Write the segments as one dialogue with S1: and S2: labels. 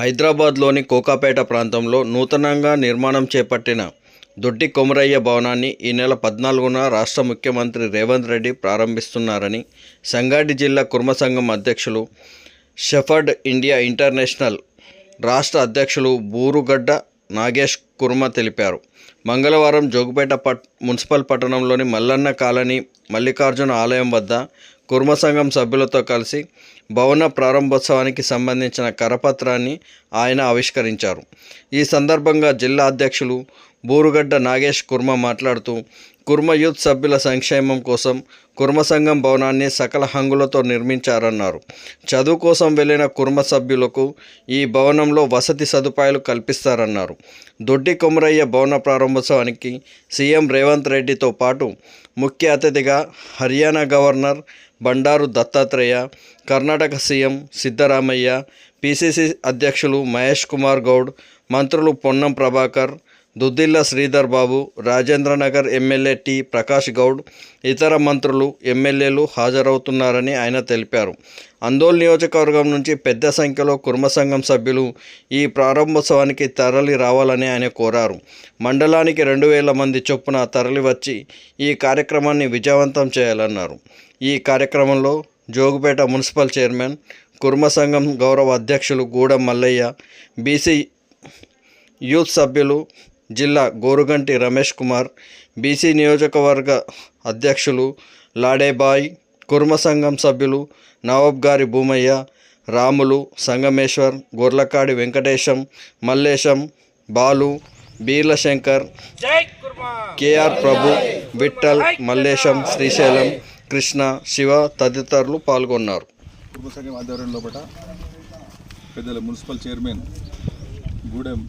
S1: హైదరాబాద్లోని కోకాపేట ప్రాంతంలో నూతనంగా నిర్మాణం చేపట్టిన దొడ్డి కొమరయ్య భవనాన్ని ఈ నెల పద్నాలుగున రాష్ట్ర ముఖ్యమంత్రి రేవంత్ రెడ్డి ప్రారంభిస్తున్నారని సంగారెడ్డి జిల్లా కుర్మ సంఘం అధ్యక్షులు షెఫర్డ్ ఇండియా ఇంటర్నేషనల్ రాష్ట్ర అధ్యక్షులు బూరుగడ్డ నాగేష్ కుర్మ తెలిపారు. మంగళవారం జోగుపేట పట్ మున్సిపల్ పట్టణంలోని మల్లన్న కాలనీ మల్లికార్జున ఆలయం వద్ద కుర్మ సంఘం సభ్యులతో కలిసి భవన ప్రారంభోత్సవానికి సంబంధించిన కరపత్రాన్ని ఆయన ఆవిష్కరించారు. ఈ సందర్భంగా జిల్లా అధ్యక్షులు బూరుగడ్డ నాగేష్ కుర్మ మాట్లాడుతూ కుర్మ యూత్ సభ్యుల సంక్షేమం కోసం కుర్మ సంఘం భవనాన్ని సకల హంగులతో నిర్మించారన్నారు. చదువు కోసం వెళ్ళిన కుర్మ సభ్యులకు ఈ భవనంలో వసతి సదుపాయాలు కల్పిస్తారన్నారు. దొడ్డి కొమరయ్య భవన ప్రారంభోత్సవానికి సీఎం రేవంత్ రెడ్డితో పాటు ముఖ్య అతిథిగా Haryana governor Bandaru Dattatreya Karnataka CM Siddaramaiah PCC అధ్యక్షులు మహేష్ కుమార్ గౌడ్ మంత్రులు పొన్నం ప్రభాకర్ దుద్దిల్ల శ్రీధర్ బాబు రాజేంద్రనగర్ ఎమ్మెల్యే టి. ప్రకాష్ గౌడ్ ఇతర మంత్రులు ఎమ్మెల్యేలు హాజరవుతున్నారని ఆయన తెలిపారు. అందోల్ నియోజకవర్గం నుంచి పెద్ద సంఖ్యలో కుర్మ సంఘం సభ్యులు ఈ ప్రారంభోత్సవానికి తరలి రావాలని ఆయన కోరారు. మండలానికి రెండు వేల మంది చొప్పున తరలి వచ్చి ఈ కార్యక్రమాన్ని విజయవంతం చేయాలన్నారు. ఈ కార్యక్రమంలో జోగుపేట మున్సిపల్ చైర్మన్ కుర్మ సంఘం గౌరవ అధ్యక్షులు గూడెం మల్లయ్య బీసీ యూత్ సభ్యులు జిల్లా గోరుగంటి రమేష్ కుమార్ బీసీ నియోజకవర్గ అధ్యక్షులు లాడేబాయ్ కుర్మ సంఘం సభ్యులు నవాబ్ గారి భూమయ్య రాములు సంగమేశ్వర్ గొర్లకాడి వెంకటేశం మల్లేశం బాలు బీర్ల శంకర్ కేఆర్ ప్రభు విఠల్ మల్లేశం శ్రీశైలం కృష్ణ శివ తదితరులు పాల్గొన్నారు.
S2: కుటుంబ సంఘం ఆధ్వర్యం లోపల పెద్దల మున్సిపల్ చైర్మన్ గూడెం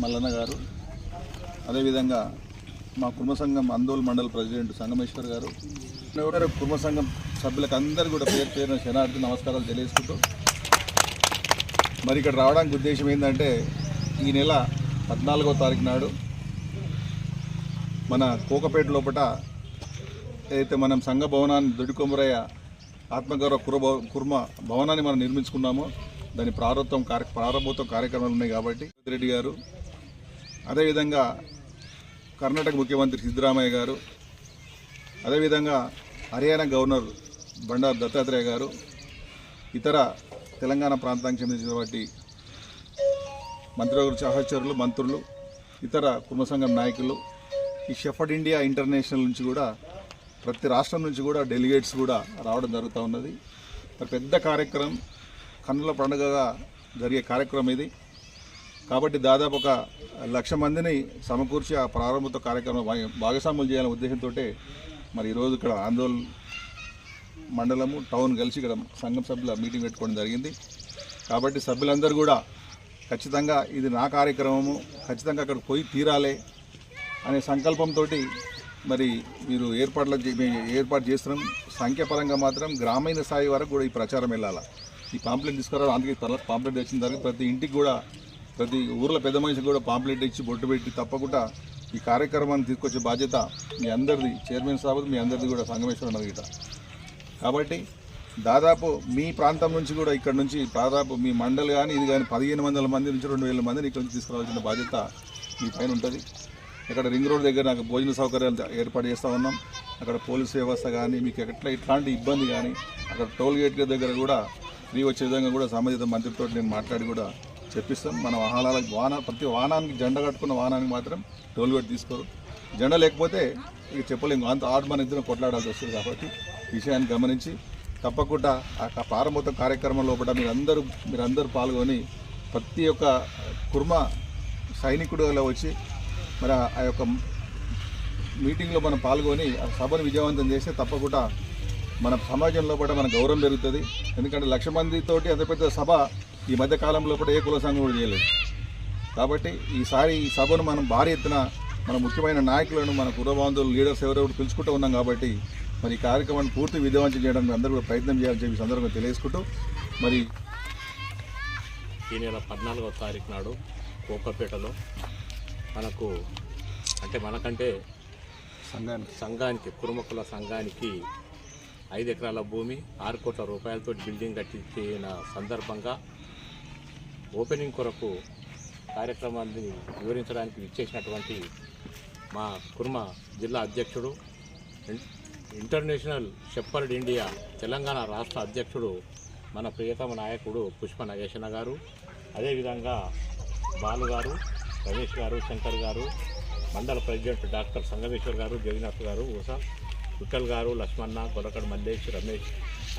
S2: మల్లన్న గారు అదేవిధంగా మా కుటుంబ సంఘం అందోల్ మండల ప్రెసిడెంట్ సంగమేశ్వర్ గారు ఎవరు కుటుంబ సంఘం సభ్యులకు అందరూ కూడా పేరు పేరున శనార్థి నమస్కారాలు తెలియజేసుకుంటూ మరి ఇక్కడ రావడానికి ఉద్దేశం ఏంటంటే ఈ నెల పద్నాలుగో తారీఖు నాడు మన కోకపేట లోపల ఏదైతే మనం సంఘ భవనాన్ని దొడ్డికొమరయ్య ఆత్మగౌరవ కుర కుర్మ భవనాన్ని మనం నిర్మించుకున్నామో దాని ప్రారంభం కార్య ప్రారంభోత్సవ కార్యక్రమాలు ఉన్నాయి కాబట్టి. రెడ్డి గారు అదేవిధంగా కర్ణాటక ముఖ్యమంత్రి సిద్ధరామయ్య గారు అదేవిధంగా హర్యానా గవర్నర్ బండారు దత్తాత్రేయ గారు ఇతర తెలంగాణ ప్రాంతానికి చెందినటువంటి మంత్రివర్గ సహచరులు మంత్రులు ఇతర కుటుంబ సంఘం నాయకులు ఈ షెఫర్డ్ ఇండియా ఇంటర్నేషనల్ నుంచి కూడా ప్రతి రాష్ట్రం నుంచి కూడా డెలిగేట్స్ కూడా రావడం జరుగుతూ ఉన్నది. పెద్ద కార్యక్రమం కన్నుల పండుగగా జరిగే కార్యక్రమం ఇది. కాబట్టి దాదాపు ఒక లక్ష మందిని సమకూర్చి ఆ ప్రారంభత కార్యక్రమం భాగస్వాములు చేయాలనే ఉద్దేశంతో మరి ఈరోజు ఇక్కడ ఆందోళన మండలము టౌన్ కలిసి ఇక్కడ సంఘం సభ్యుల మీటింగ్ పెట్టుకోవడం జరిగింది. కాబట్టి సభ్యులందరూ కూడా ఖచ్చితంగా ఇది నా కార్యక్రమము ఖచ్చితంగా అక్కడ పోయి తీరాలే అనే సంకల్పంతో మరి మీరు ఏర్పాట్ల ఏర్పాటు చేస్తున్నాం సంఖ్యాపరంగా మాత్రం గ్రామీణ స్థాయి వరకు కూడా ఈ ప్రచారం వెళ్ళాలి. ఈ పాంప్లెట్ తీసుకురావడం అందుకే తర్వాత పాంప్లెట్ తెచ్చిన తర్వాత ప్రతి ఇంటికి కూడా ప్రతి ఊర్లో పెద్ద మనిషికి కూడా పాంప్లెట్ ఇచ్చి బొట్టు పెట్టి తప్పకుండా ఈ కార్యక్రమాన్ని తీసుకొచ్చే బాధ్యత మీ అందరిది. చైర్మన్ సాబ్ మీ అందరిది కూడా సంగమేశ్వరం గిట కాబట్టి దాదాపు మీ ప్రాంతం నుంచి కూడా ఇక్కడ నుంచి దాదాపు మీ మండలి కానీ ఇది కానీ పదిహేను వందల మంది నుంచి రెండు వేల మందిని ఇక్కడ నుంచి తీసుకురావాల్సిన బాధ్యత మీ పైన ఉంటుంది. ఇక్కడ రింగ్ రోడ్ దగ్గర నాకు భోజన సౌకర్యాలు ఏర్పాటు చేస్తూ ఉన్నాం. అక్కడ పోలీస్ వ్యవస్థ కానీ మీకు ఎట్లా ఇట్లాంటి ఇబ్బంది కానీ అక్కడ టోల్ గేట్ దగ్గర కూడా ఫ్రీ వచ్చే విధంగా కూడా సంబంధిత మంత్రితో నేను మాట్లాడి కూడా చెప్పిస్తాం. మన వాహనాలకు వాహన ప్రతి వాహనానికి జెండా కట్టుకున్న వాహనానికి మాత్రం టోల్ గేట్ తీసుకోరు. జెండా లేకపోతే ఇక చెప్పలేము అంత ఆడు మన ఇద్దరం కొట్లాడాల్సి వస్తుంది కాబట్టి విషయాన్ని గమనించి తప్పకుండా ఆ క- ప్రారంభోత్సవ కార్యక్రమం లోపల మీరందరూ మీరందరూ పాల్గొని ప్రతి ఒక్క కుర్మ సైనికుడు అలా వచ్చి మరి ఆ- ఆ యొక్క మీటింగ్లో మనం పాల్గొని ఆ సభను విజయవంతం చేస్తే తప్పకుండా మన సమాజంలో కూడా మన గౌరవం పెరుగుతుంది. ఎందుకంటే లక్ష మందితోటి అంత పెద్ద సభ ఈ మధ్య కాలంలో కూడా ఏ కుల సంఘం కూడా చేయలేదు. కాబట్టి ఈసారి ఈ సభను మనం భారీ ఎత్తున మన ముఖ్యమైన నాయకులను మన కుర్రబాంధువులు లీడర్స్ ఎవరెవరు పిలుచుకుంటూ ఉన్నాం కాబట్టి మరి ఈ కార్యక్రమాన్ని పూర్తి విజయవంతం చేయడానికి అందరూ కూడా ప్రయత్నం చేయాలని చెప్పి ఈ సందర్భంగా తెలియజేసుకుంటూ మరి
S3: ఈ నెల పద్నాలుగవ తారీఖు నాడు కోకపేటలో మనకు అంటే మనకంటే
S2: సంఘానికి.
S3: సంఘానికి కురుమకుల సంఘానికి ఐదు ఎకరాల భూమి ఆరు కోట్ల రూపాయలతో బిల్డింగ్ కట్టించిన సందర్భంగా ఓపెనింగ్ కొరకు కార్యక్రమాన్ని వివరించడానికి ఇచ్చేసినటువంటి మా కుర్మ జిల్లా అధ్యక్షుడు in- international shepherd India Telangana రాష్ట్ర అధ్యక్షుడు మన ప్రియతమ నాయకుడు పుష్ప నగేశన గారు అదేవిధంగా బాలు గారు రమేష్ గారు శంకర్ గారు మండల ప్రెసిడెంట్ డాక్టర్ సంగమేశ్వర్ గారు జగన్నాథ్ గారు ఉషా విఠల్ గారు లక్ష్మణ గొరకడ్ మల్లేష్ రమేష్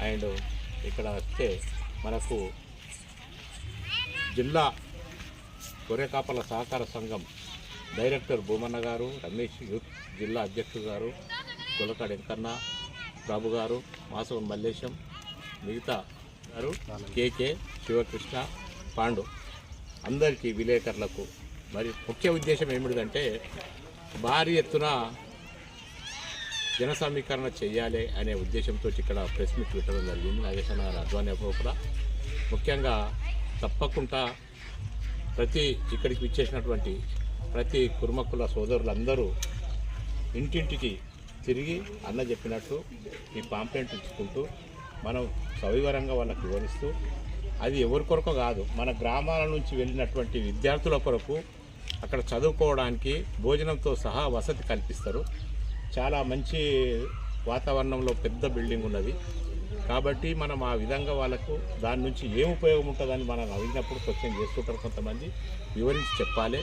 S3: అండ్ ఇక్కడ వస్తే మనకు జిల్లా గొర్రెకాపల సహకార సంఘం డైరెక్టర్ భూమన్న గారు రమేష్ యూత్ జిల్లా అధ్యక్షుడు గారు గులకాడ వెంకన్న ప్రభు గారు మాసవన్ మల్లేశం మిగతా గారు కేకే శివకృష్ణ పాండు. అందరికీ విలేకరులకు మరి ముఖ్య ఉద్దేశం ఏమిటిదంటే భారీ ఎత్తున జన సమీకరణ చేయాలి అనే ఉద్దేశంతో ఇక్కడ ప్రెస్ మీట్ పెట్టడం జరిగింది. నాగేశ్వర గారు కూడా. ముఖ్యంగా తప్పకుండా ప్రతి ఇక్కడికి విచ్చేసినటువంటి ప్రతి కుర్మకుల సోదరులందరూ ఇంటింటికి తిరిగి అన్న చెప్పినట్టు ఈ పాంప్లెంట్ ఇచ్చుకుంటూ మనం సవివరంగా వాళ్ళకి వివరిస్తూ అది ఎవరి కొరకు కాదు మన గ్రామాల నుంచి వెళ్ళినటువంటి విద్యార్థుల కొరకు అక్కడ చదువుకోవడానికి భోజనంతో సహా వసతి కల్పిస్తారు. చాలా మంచి వాతావరణంలో పెద్ద బిల్డింగ్ ఉన్నది. కాబట్టి మనం ఆ విధంగా వాళ్ళకు దాని నుంచి ఏం ఉపయోగం ఉంటుందని మనం అడిగినప్పుడు క్వశ్చన్ చేస్తుంటారు కొంతమంది. వివరించి చెప్పాలి.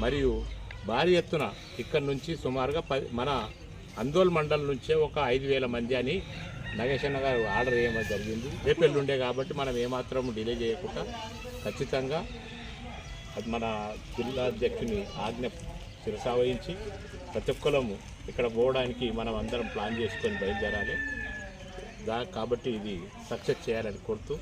S3: మరియు భారీ ఎత్తున ఇక్కడ నుంచి సుమారుగా మన అందోల్ మండల్ నుంచే ఒక ఐదు వేల మంది అని నగేశన్న గారు ఆర్డర్ చేయడం జరిగింది. రేపెళ్ళు ఉండే కాబట్టి మనం ఏమాత్రం డిలే చేయకుండా ఖచ్చితంగా అది మన జిల్లా అధ్యక్షుని ఆజ్ఞ శిరసావహించి ప్రతి ఒక్కరము ఇక్కడ పోవడానికి మనం అందరం ప్లాన్ చేసుకొని బయలుదేరాలి. దా కాబట్టి ఇది సక్సెస్ చేయాలని కోరుతూ